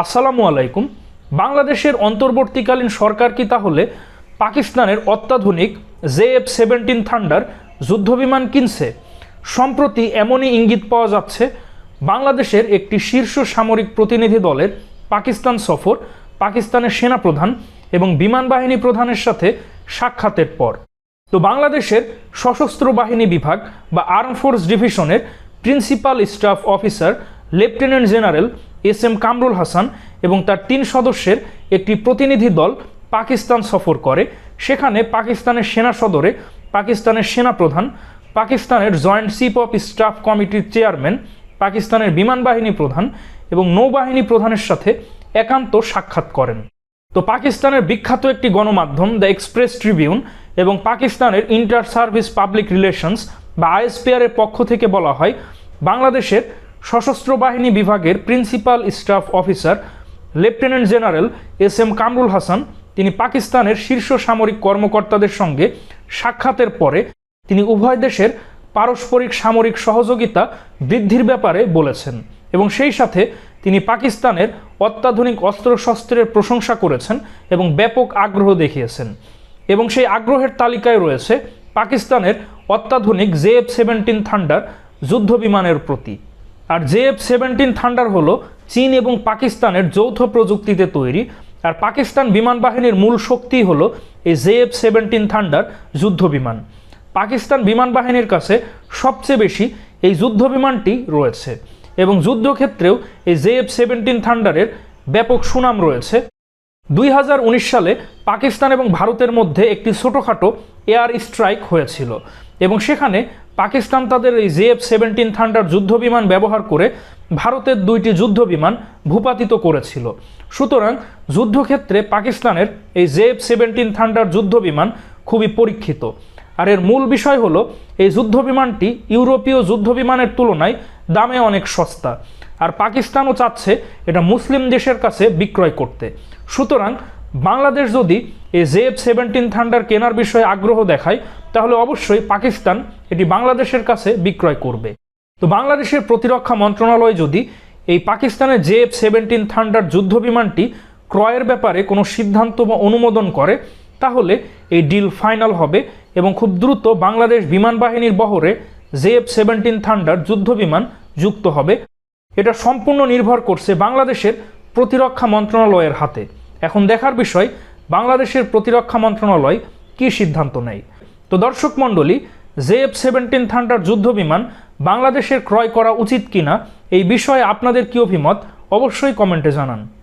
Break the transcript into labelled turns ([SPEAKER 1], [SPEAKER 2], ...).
[SPEAKER 1] আসসালামু আলাইকুম। বাংলাদেশের অন্তর্বর্তীকালীন সরকার কি তাহলে পাকিস্তানের অত্যাধুনিক জে এফ সেভেন্টিন থান্ডার যুদ্ধবিমান কিনছে? সম্প্রতি এমনই ইঙ্গিত পাওয়া যাচ্ছে, বাংলাদেশের একটি শীর্ষ সামরিক প্রতিনিধি দলের পাকিস্তান সফর, পাকিস্তানের সেনাপ্রধান এবং বিমান বাহিনী প্রধানের সাথে সাক্ষাতের পর। তো বাংলাদেশের সশস্ত্র বাহিনী বিভাগ বা আর্ম ফোর্স ডিভিশনের principal staff officer, lieutenant general S M Kamrul Hasan এবং তার তিন সদস্যের একটি প্রতিনিধি দল পাকিস্তান সফর করে। সেখানে পাকিস্তানের সেনা সদরে পাকিস্তানের সেনাপ্রধান, পাকিস্তানের জয়েন্ট চিফ অফ স্টাফ কমিটির চেয়ারম্যান, পাকিস্তানের বিমান বাহিনী প্রধান এবং নৌবাহিনী প্রধানের সাথে একান্ত সাক্ষাৎ করেন। তো পাকিস্তানের বিখ্যাত একটি গণমাধ্যম দ্য এক্সপ্রেস ট্রিবিউন এবং পাকিস্তানের ইন্টার সার্ভিস পাবলিক রিলেশনস বা আইএসপিআর এর পক্ষ থেকে বলা হয়, বাংলাদেশের সশস্ত্র বাহিনী বিভাগের principal staff officer, lieutenant general S M Kamrul Hasan, তিনি পাকিস্তানের শীর্ষ সামরিক কর্মকর্তাদের সঙ্গে সাক্ষাতের পরে তিনি উভয় দেশের পারস্পরিক সামরিক সহযোগিতা বৃদ্ধির ব্যাপারে বলেছেন এবং সেই সাথে তিনি পাকিস্তানের অত্যাধুনিক অস্ত্রশস্ত্রের প্রশংসা করেছেন এবং ব্যাপক আগ্রহ দেখিয়েছেন এবং সেই আগ্রহের তালিকায় রয়েছে পাকিস্তানের অত্যাধুনিক জেএফ সেভেন্টিন থান্ডার যুদ্ধ বিমানের প্রতি। আর জে এফ সেভেন্টিন থান্ডার হলো চীন এবং পাকিস্তানের যৌথ প্রযুক্তিতে তৈরি। আর পাকিস্তান বিমান বাহিনীর মূল শক্তি হলো এই জে এফ সেভেন্টিন থান্ডার যুদ্ধ বিমান। পাকিস্তান বিমান বাহিনীর কাছে সবচেয়ে বেশি এই যুদ্ধ বিমানটি রয়েছে এবং যুদ্ধক্ষেত্রেও এই জে এফ সেভেন্টিন থান্ডারের ব্যাপক সুনাম রয়েছে। দুই হাজার উনিশ সালে পাকিস্তান এবং ভারতের মধ্যে একটি ছোটোখাটো এয়ার স্ট্রাইক হয়েছিল। এবং সেখানে পাকিস্তান তাদের এই জে এফ সেভেন্টিন থান্ডার যুদ্ধবিমান ব্যবহার করে ভারতের দুইটি যুদ্ধবিমান ভূপাতিত করেছিল। সুতরাং যুদ্ধক্ষেত্রে পাকিস্তানের এই জে এফ সেভেন্টিন থান্ডার যুদ্ধবিমান খুবই পরীক্ষিত। আর এর মূল বিষয় হলো, এই যুদ্ধবিমানটি ইউরোপীয় যুদ্ধবিমানের তুলনায় দামে অনেক সস্তা। আর পাকিস্তানও চাচ্ছে এটা মুসলিম দেশের কাছে বিক্রয় করতে। সুতরাং বাংলাদেশ যদি এই জে এফ সেভেন্টিন থান্ডার কেনার বিষয়ে আগ্রহ দেখায়, তাহলে অবশ্যই পাকিস্তান এটি বাংলাদেশের কাছে বিক্রয় করবে। তো বাংলাদেশের প্রতিরক্ষা মন্ত্রণালয় যদি এই পাকিস্তানের জে এফ সেভেন্টিন থান্ডার যুদ্ধ বিমানটি ক্রয়ের ব্যাপারে কোনো সিদ্ধান্ত বা অনুমোদন করে, তাহলে এই ডিল ফাইনাল হবে এবং খুব দ্রুত বাংলাদেশ বিমান বাহিনীর বহরে জে এফ সেভেন্টিন থান্ডার যুদ্ধ বিমান যুক্ত হবে। এটা সম্পূর্ণ নির্ভর করছে বাংলাদেশের প্রতিরক্ষা মন্ত্রণালয়ের হাতে। এখন দেখার বিষয়, বাংলাদেশের প্রতিরক্ষা মন্ত্রণালয় কি সিদ্ধান্ত নেয়? তো দর্শক মণ্ডলী জে এফ সেভেন্টিন থান্ডার যুদ্ধ বিমান বাংলাদেশের ক্রয় করা উচিত কিনা, এই বিষয়ে আপনাদের কি অভিমত? অবশ্যই কমেন্টে জানান।